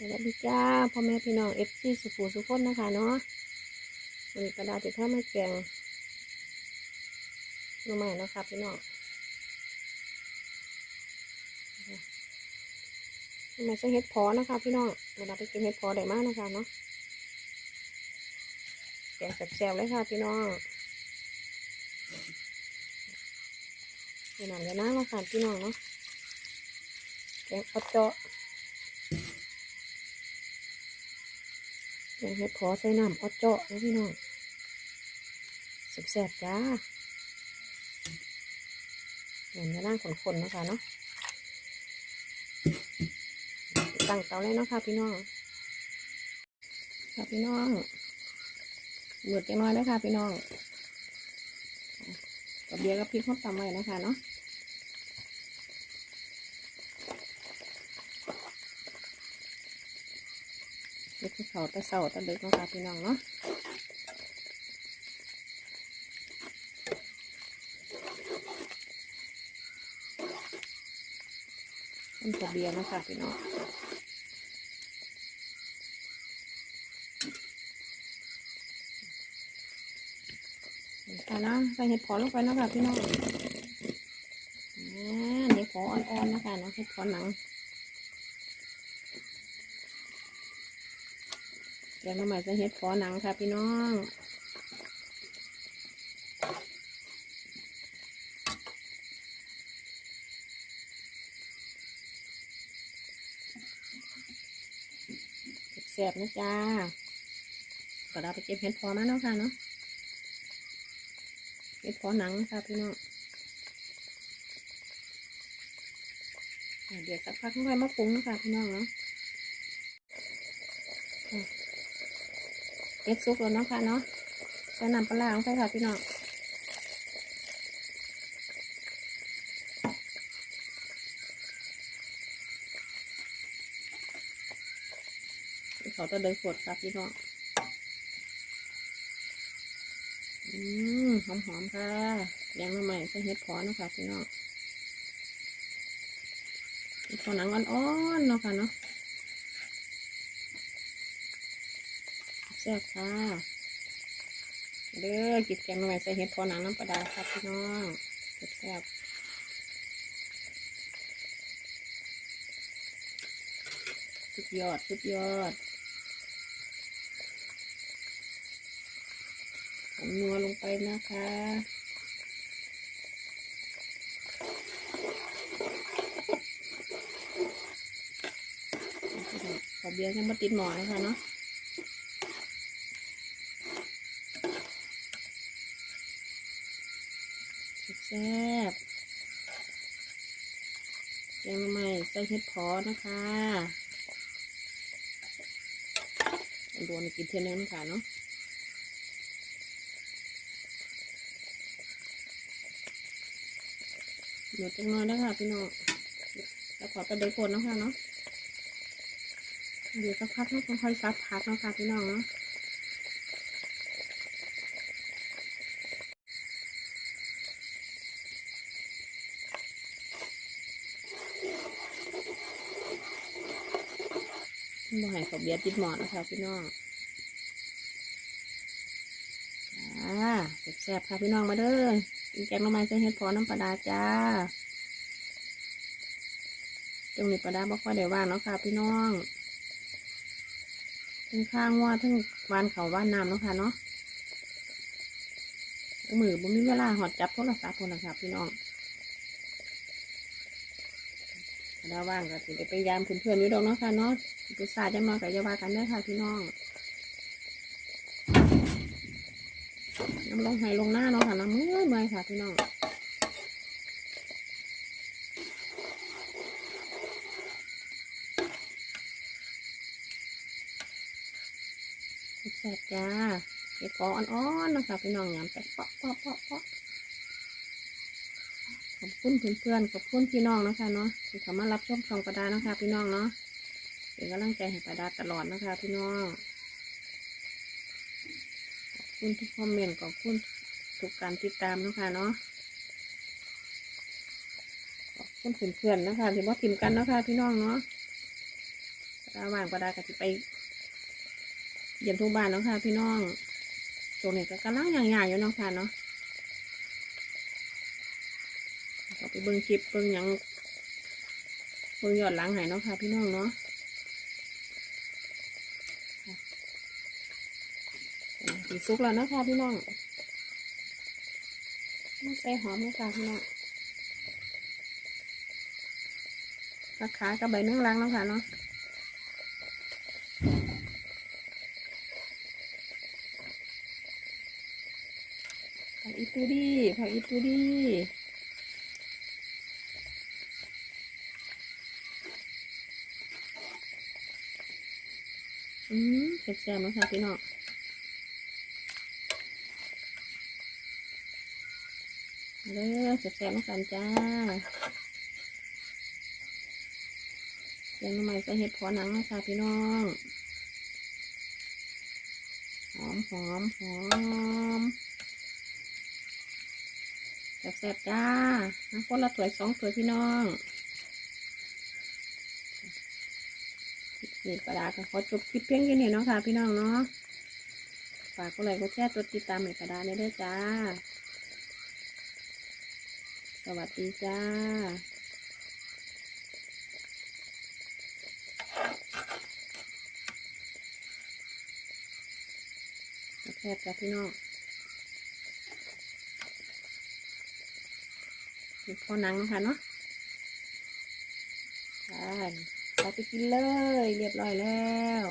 สวัสดีจ้าพ่อแม่พี่น้องเอฟซีสุภูสุคนนะคะเนาะวันนี้กระดาษจะทำให้แกงหนูใหม่นะคะพี่น้องทำไมใส่เห็ดพอนะคะพี่น้องเวลาไปกินเห็ดพอได้มากนะคะเนาะแกงแซ่บๆเลยค่ะพี่น้องนี่น้ำยาน้ำมาค่ะพี่น้องเนาะแกงเอาเจาะ แกงเห็ดขอใส่น้ำอดเจาะนะพี่น้องสุดแซ่บจ้าเหมือนจะนั่งขนๆนะคะเนาะตั้งเตาเลยเนาะค่ะพี่น้องค่ะพี่น้องหยุดจังน้อยนะคะพี่น้องกับเบียร์กับพริกข้าวตำไว้นะคะเนาะ เขาตะเสาตะเด็กนะคะพี่น้องเนาะต้นกระเบียร์นะคะพี่น้องค่นะใส่เห็ดพอลงไปนะคะพี่น้องอ่าเห็ดพออ่อนๆนะคะเนาะเห็ดพอหนัง แกงหน่อไม้จะเฮ็ดฟอหนังค่ะพี่น้องแซ่บนะจ้าก็เราไปเก็บเห็ดพอมาเนาะค่ะเนาะเห็ดพอหนังนะคะพี่น้องเดี๋ยวสักพักค่อยมาปรุงนะคะพี่น้องเนาะ เอ็ดซุปแล้วเนาะค่ะเนาะใส่น้ำปลาร้าลงไปค่ะพี่น้องเขาจะเดินฝดครับพี่น้องอืมหอมๆค่ะแยงมาใหม่ใส่เห็ดพอนะคะพี่น้องเห็ดพอหนังอ่อนๆเนาะค่ะเนาะ ซ่บค่ะ เด้อกินแกงหน่อยใส่เห็ดพอหนังน้ำปลาดาครับพี่น้องแซ่บสุดยอดสุดยอดนัวลงไปนะคะขอเบียร์ยังมาติดหมอนะคะเนาะ แซ่บแกงใหม่ใส่เห็ดพอนะคะโดนกินเทียนนึงค่ะเนาะหนูจังน้อยนะคะพี่น้องแล้วขอตะเด็กคนนะคะเนาะเดี๋ยวสักพักให้ค่อยๆซับพักนะคะพี่น้องเนาะ บ่ให้เขาเบียดติดหมอนนะคะพี่น้องจ้าแซ่บๆค่ะพี่น้องมาเด้อกินแกงหน่อไม้ใส่เห็ดพอน้ำปลาดาจ้าตรงนี้ปลาดาบ่ค่อยได้ว่างเนาะค่ะพี่น้องทั้งข้างว่าทั้งวานเขาว่านน้ำเนาะค่ะเนาะมือบ่มีเวลาหอดจับโทรศัพท์คนนะคะพี่น้องปลาดาว่างก็สิได้ไปยามเพื่อนๆอยู่ดอกเนาะค่ะเนาะ ไปสาดจังมากับยาวากันได้ค่ะพี่น้องน้ำลงไห้ลงหน้าเนาะค่ะน้ำมือเมื่อยค่ะพี่น้องแซ่บจ้าเห็ดปออ่อนๆนะคะพี่น้องยำแต่เปาะเปาะเปาะเปาะขอบคุณเพื่อนๆขอบคุณพี่น้องนะคะเนาะที่เขามารับชมช่องกระดานะคะ พี่น้องเนาะ กำลังใจให้ประดาตลอดนะคะพี่น้องขอบคุณทุกคอมเมนต์ขอบคุณทุกการติดตามนะคะเนาะขอบคุณเพื่อนๆนะคะที่ว่าทิมกันนะคะพี่น้องเนาะปลาว่างปลาดาก็จะไปเยี่ยมทุกบ้านนะคะพี่น้องตรงนี้ก็กำลังย่างๆอยู่นะค่ะเนาะก็ไปเบิ่งคลิปเบิ่งยังเบิ่งยอดหลังหายเนาะค่ะพี่น้องเนาะ สีซุกแล้วนะคะพี่น้องมาใส่หอมนะคะพี่น้องราคากับใบแมงลังเนาะค่ะเนาะผักอีตูดีผักอีตูดีอืมแซ่บๆนะคะพี่น้อง เด้อแซ่บๆมากันจ้าแกงหน่อไม้ใส่เห็ดพอหนังนะคะพี่น้อง หอมหอมหอมแซ่บๆจ้าน้ำคนละถ้วยสองถ้วยพี่น้องนี่กระดาษขอจบคลิปเพียงแค่นี้เนาะค่ะพี่น้องเนาะ ฝากกดไลค์กดแชร์กดติดตามให้กระดาษได้ด้วยจ้า วัสดีจ้าแซ่บจ้าพี่น้องมีพอนังนะคะเนาะไปเราไปกินเลย เรียบร้อยแล้ว